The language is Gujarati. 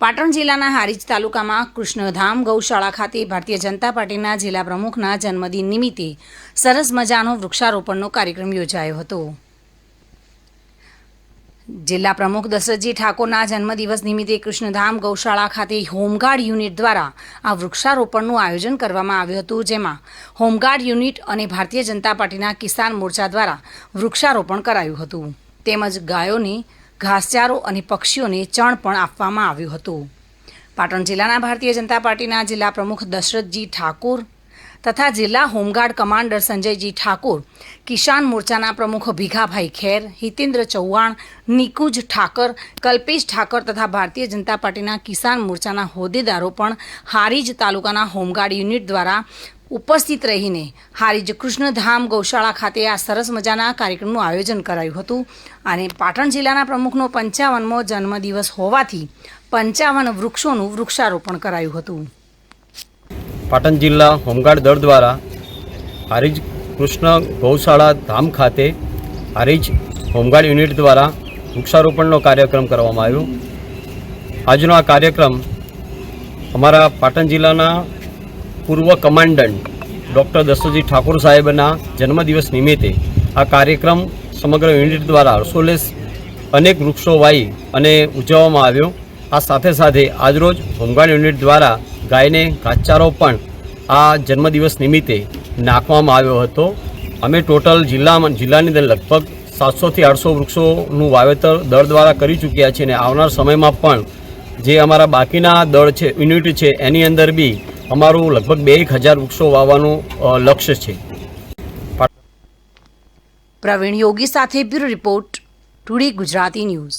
પાટણ જિલ્લાના હારીજ તાલુકામાં કૃષ્ણધામ ગૌશાળા ખાતે ભારતીય જનતા પાર્ટીના જિલ્લા પ્રમુખના જન્મદિન નિમિત્તે સરસ મજાનો વૃક્ષારોપણનો કાર્યક્રમ યોજાયો હતો. જિલ્લા પ્રમુખ દશરથજી ઠાકોરના જન્મદિવસ નિમિત્તે કૃષ્ણધામ ગૌશાળા ખાતે હોમગાર્ડ યુનિટ દ્વારા આ વૃક્ષારોપણનું આયોજન કરવામાં આવ્યું હતું, જેમાં હોમગાર્ડ યુનિટ અને ભારતીય જનતા પાર્ટીના કિસાન મોરચા દ્વારા વૃક્ષારોપણ કરાયું હતું. તેમજ ગાયોને ઘાસચારો અને પક્ષીઓને ચણ પણ આપવામાં આવ્યું હતું. પાટણ જિલ્લાના ભારતીય જનતા પાર્ટીના જિલ્લા પ્રમુખ દશરથજી ઠાકોર તથા જિલ્લા હોમગાર્ડ કમાન્ડર સંજયજી ઠાકોર, કિસાન મોરચાના પ્રમુખ ભીખાભાઈ ખેર, હિતેન્દ્ર ચૌહાણ, નિકુંજ ઠાકર, કલ્પેશ ઠાકર તથા ભારતીય જનતા પાર્ટીના કિસાન મોરચાના હોદ્દેદારો પણ હારીજ તાલુકાના હોમગાર્ડ યુનિટ દ્વારા ઉપસ્થિત રહીને હારીજ કૃષ્ણધામ ગૌશાળા ખાતે આ સરસ મજાના કાર્યક્રમનું આયોજન કરાયું હતું અને પાટણ જિલ્લાના પ્રમુખનો પંચાવનમો જન્મદિવસ હોવાથી પંચાવન વૃક્ષોનું વૃક્ષારોપણ કરાયું હતું. પાટણ જિલ્લા હોમગાર્ડ દળ દ્વારા હારીજ કૃષ્ણ ગૌશાળા ધામ ખાતે હારીજ હોમગાર્ડ યુનિટ દ્વારા વૃક્ષારોપણનો કાર્યક્રમ કરવામાં આવ્યો. આજનો આ કાર્યક્રમ અમારા પાટણ જિલ્લાના પૂર્વ કમાન્ડન્ટ ડૉક્ટર દસોજી ઠાકોર સાહેબના જન્મદિવસ નિમિત્તે આ કાર્યક્રમ સમગ્ર યુનિટ દ્વારા હર્ષોલ્લેસ અનેક વૃક્ષો વાવી અને ઉજવવામાં આવ્યો. આ સાથે સાથે આજરોજ હોમગાર્ડ યુનિટ દ્વારા ગાયને ઘાસચારો પણ આ જન્મદિવસ નિમિત્તે નાખવામાં આવ્યો હતો. અમે ટોટલ જિલ્લામાં, જિલ્લાની અંદર લગભગ સાતસોથી આઠસો વૃક્ષોનું વાવેતર દળ દ્વારા કરી ચૂક્યા છે અને આવનાર સમયમાં પણ જે અમારા બાકીના દળ છે, યુનિટ છે, એની અંદર બી અમારું લગભગ બે એક હજાર વૃક્ષો વાવવાનું લક્ષ્ય છે. પ્રવીણ યોગી સાથે bureau report today Gujarati news.